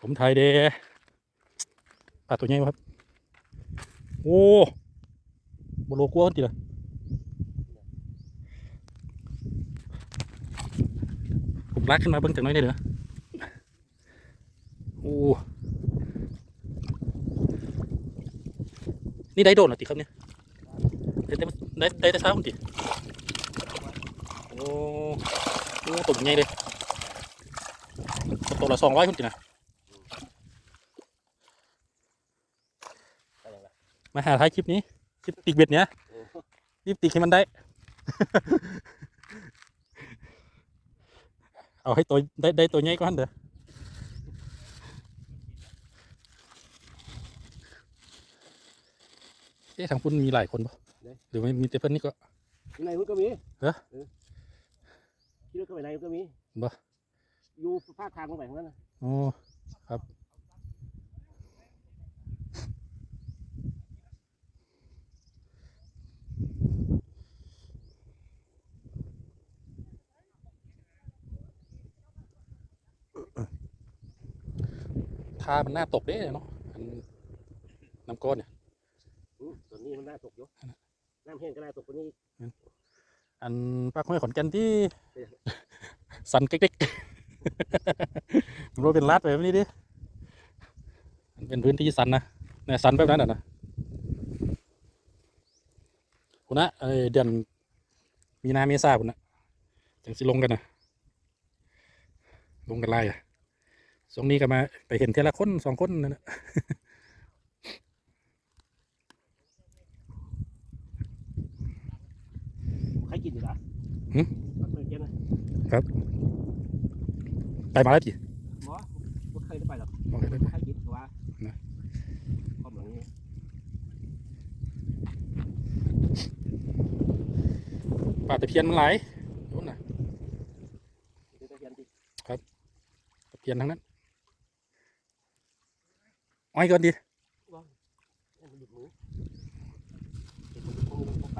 ผมไทยเดปลาตัวใหญ่ครับ โอ้บโลกัวคนติละผมลากขึ้นมาเบิ่งจากน้อยได้เหรอโอ้นี่ได้โดนเหรอติครับเนี่ยได้ได้ได้ได้แต่เช้าคุณติโอ้โอ้ตัวใหญ่เลยตัวละสองร้อยคุณตินะ ไปยังไง มาหาท้ายคลิปนี้ คลิปติกเบ็ดเนี้ยรีบติกให้มันได้ เอาให้ตัวได้ได้ตัวใหญ่ก่อนเด้อเอ๊ะทางพุ่นมีหลายคนปะหรือไม่มีแต่เพื่อนนี่ก็อยู่ในมันก็มีเหรออคิดว่าก็ไปไหนมันก็มีบ่อยู่ภาคทางลงไปของนั้นนะโอ้ครับามันน่าตกเด้เนาะอันน้ำก้อนเนี่ยอืมส่วนนี้มันน่าตกอยู่น้ำแห้งก็น่าตกกว่านี้ อันปากห้วยขอนแก่นที่สันเก๊กๆมันว่าเป็นลาดแบบนี้ดิมันเป็นพื้นที่สันนะเนี่ยสันแบบนั้นน่ะนะคุณนะเอ้ยเดือนมีนาเมษาคุณนะจังสิลงกันนะลงกันไล่อะ ช่วงนี้ก็มาไปเห็นเทละคนสองคนนั่นนะใครกินอยู่ล่ะหึมันเคยกินนะไปมาแล้วจีหมอบ่เคยได้ไปหรอกโอเคได้ใครกินก็ว่านะความหลังนี้ป่าตะเพียนมันหลายนู่นน่ะเดี๋ยวจะเรียนดิตะเพียนทั้งนั้น อ้อยก่อนดิให้มันหลุดมือเห็นมันหลุดมือมันก็ไป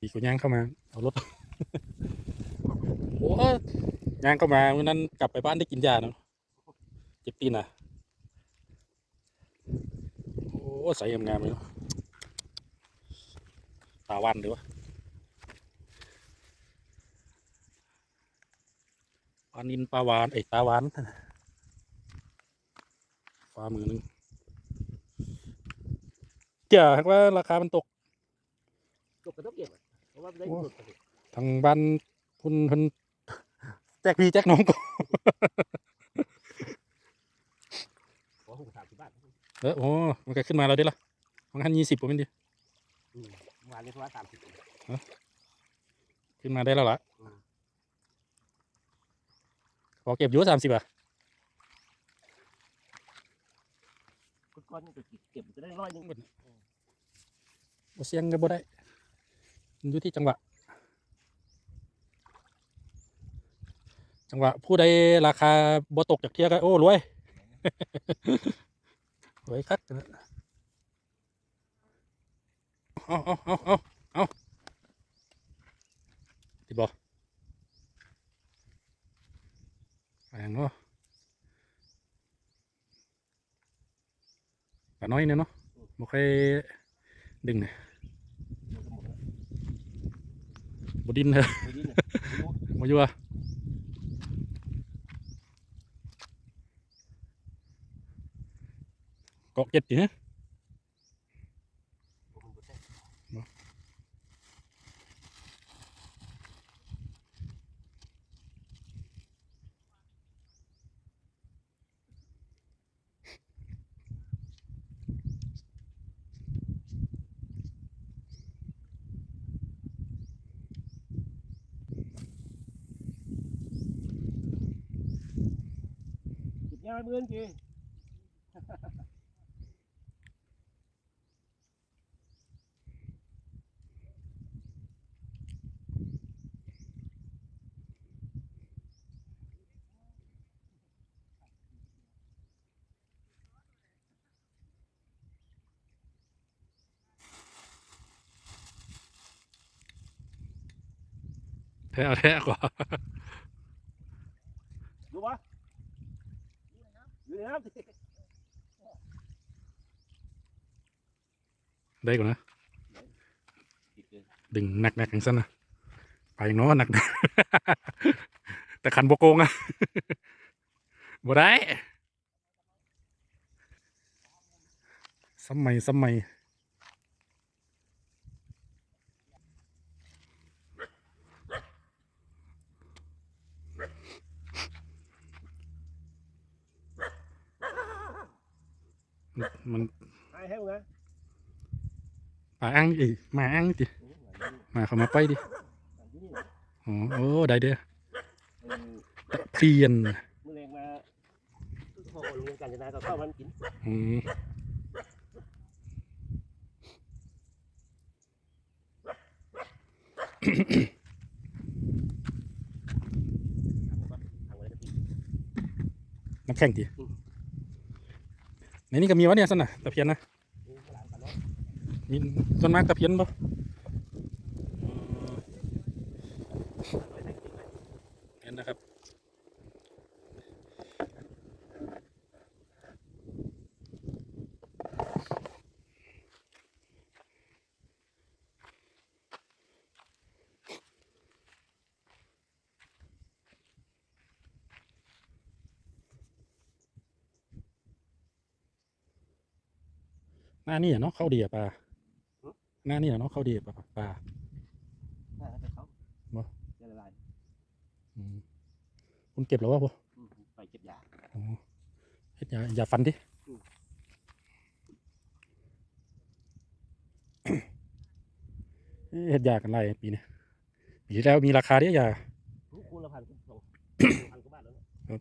อีกคนย่างเข้ามา เอารถ โอ้ย่างเข้ามาวันนั้นกลับไปบ้านได้กินยาเนาะเจ็บตีนอะ โอ้ ใส่งามๆเลยเนาะ ตาวันเลยวะปลานินปลาวานไอ้ยตาหวานฟ้ามือหนึงเจ้าว่าราคามันตกตกกระทบเก็บอะเพราะว่าได้หลุดไปสิทางบ้านคุณคุณแจกพี่แจกน้องก็ขอหกสามสิบบาทเออโอ้มันก็ขึ้นมาแล้วดิล่ะมันหันยี่สิบผมเป็นดิอื มเมื่อวานนี้เพราะว่าสามสิบขึ้นมาได้แล้วล่ะอืมขอเก็บอยู่สามสิบอะก้อนๆนี่ก็เก็บก็ได้ร้อยหนึงบ่เสียงก็บ่ได้มันอยู่ที่จังหวะ จังหวะ ผู้ใดราคาบ่ตกจากเที่ยก็โอ้รวยรวยคักนะ เอาเอาเอาเอาเอาติดบ่แรงเนาะปลาน้อยเนี่ยเนาะบ่ค่อยดึงเนี่ยบดินเลยไม่ดีเนี่ยไม่รู้มาอยู่อะเกาะเก็ดดิฮะ งานเบื้องจีแท้แท้กว่า อยู่ในน้ำสิได้ก่อนนะ ดึงหนักหนักอย่างสั้นนะไปอย่างน้อหนัก แต่ขันบกโกงอะบ่ได้สมัยสมัย มันไอ้แห้วนะป่าอังอีหมาอังจิหมาเขามาไปดิอ๋อโอ้ได้เด้อตะเพียนมือแรงมาพ่อโรงเรียนการจนาก็เข้ามันกินอืมทางไว้ก็กินน้ำแข็งดิ ในนี้ก็มีวะเนี่ยสันนะตะเพียนนะมีต้นเนาะมีส่วนมากตะเพียนปะเห็นนะครับ ห น้านี่อะเนาะเข้าดีอะปลาหน้านี่อะเนาะเข้าดีอะปลาปลาน่าจะเขาบ่จะละลายอืมคุณเก็บแล้ววะพวกอืมไปเก็บยาอ๋อเฮ็ดอย่าอย่าฟันดิอืมเอ๊ะเฮ็ดยากันไรปีนี้ปีที่แล้วมีราคาเดียยา ทุกคูณละพันสองพันกว่าบาทแล้วเนาะ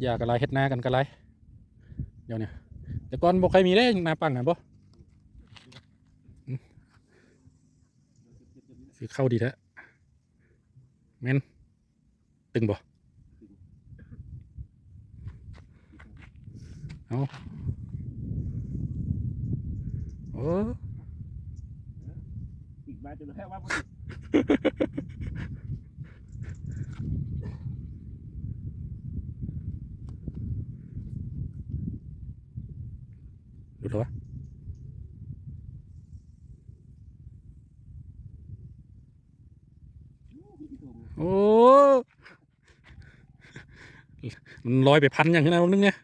เฮ็ดยากันไรเฮ็ดนากันกันไรเดี๋ยวเนี่ยแต่ก่อนบ่ใครมีได้นาปังอะบ่อืมสิเข้าดีแท้แม่นตึงบ่เอาโอ้ติดมาจนแค่ว่าบ่ติด ดูแล้ววะ โอ้ มัน ลอยไปพันอย่างนี้นะนึงเนี่ย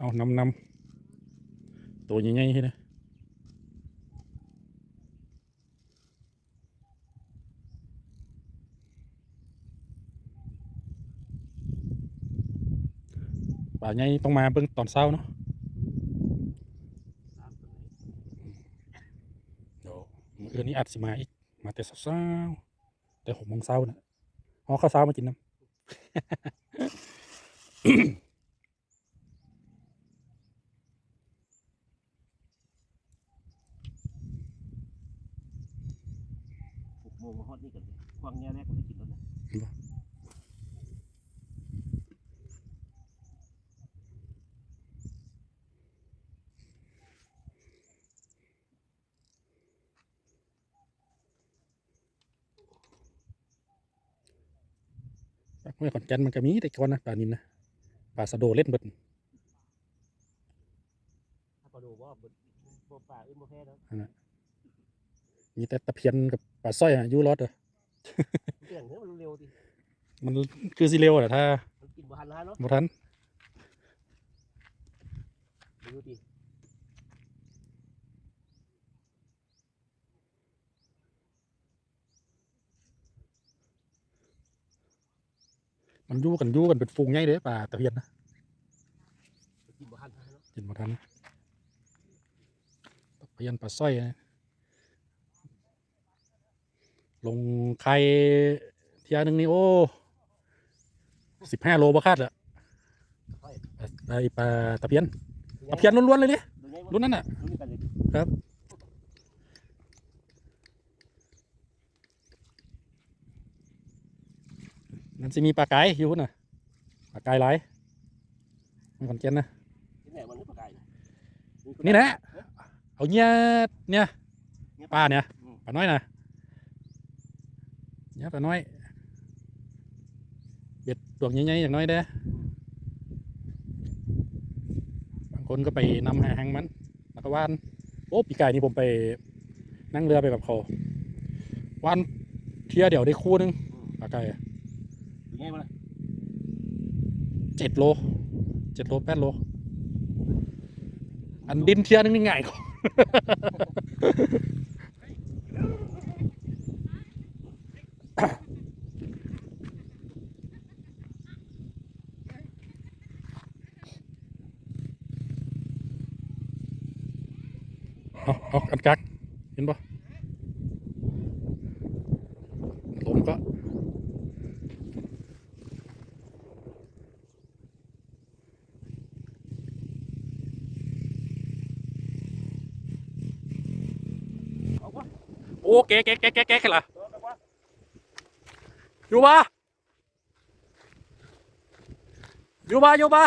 เอานำนำตัวใหญ่ๆให้นะ ป่าใหญ่ต้องมาเบิ่งตอนเช้าเนาะตามตัวไหนเดี๋ยวมื้ออื่นนี้อาจสิมาอีก มาแต่เช้าๆแต่หกโมงเช้านะอ๋อข้าวเช้ามากินน้หกโมงมาฮอดนี่กันเลยควางแง่แรกก็ได้กินแล้วนะำ เมื่อขอนแก่นมันก็มีแต่ก่อนนะป่านินนะป่าสะโดเล่นเบิดถ้าปลาดูว่าบ่บ่ปลาอื่นบ่แพ้แล้วมีแต่ตะเพียนกับปลาสร้อยอะอยู่รอดอะเปลี่ยนเนื้อมันเร็วดิมันคือสิเร็วอะถ้ามันกินบ่ทันแล้วเนาะบ่ทันดูดิ มันอยู่กันอยู่กันเป็นฝูงใหญ่เลยป่าตะเพียนนะมันกินบ่ทันแล้วเนาะกินบ่ทันตะเพียนปลาสร้อยนะลงไข่เทียหนึงนี่โอ้สิบห้าโลบ่คาดอะไอปลาตะเพียนตะเพียนล้วนๆเลยดิดูไงรุ่นนั้นอะรุ่นนี้กันเลยครับ นั่นสิมีปลาไก่อยู่น่ะปลาไก่หลายมันขอนแก่นนะที่ไหนมันไม่ปลากายนะนี่นะเอาเนี่ยเนี่ยปลาเนี่ยปลาน้อยนะเนี่ยปลาน้อยเบ็ดดวใหญ่ๆอย่างน้อยเด้บางคนก็ไปนำหาหางมันแล้วก็ว่านโอ้ปีกายนี่ผมไปนั่งเรือไปกับเขาว่านเที่ยเดี๋ยวได้คู่นึงปลาไก่อะ ดูไงมันล่ะ เจ็ดโลเจ็ดโลแปดโล อันดินเทียนึงนี่ง่ายกว่า เอาเอาอันกัก เห็นปะลมก็ เอาวะ โอ้แกะแกะแกะแกแกะกันละเอาวะอยู่ปะอยู่ปะอยู่ปะ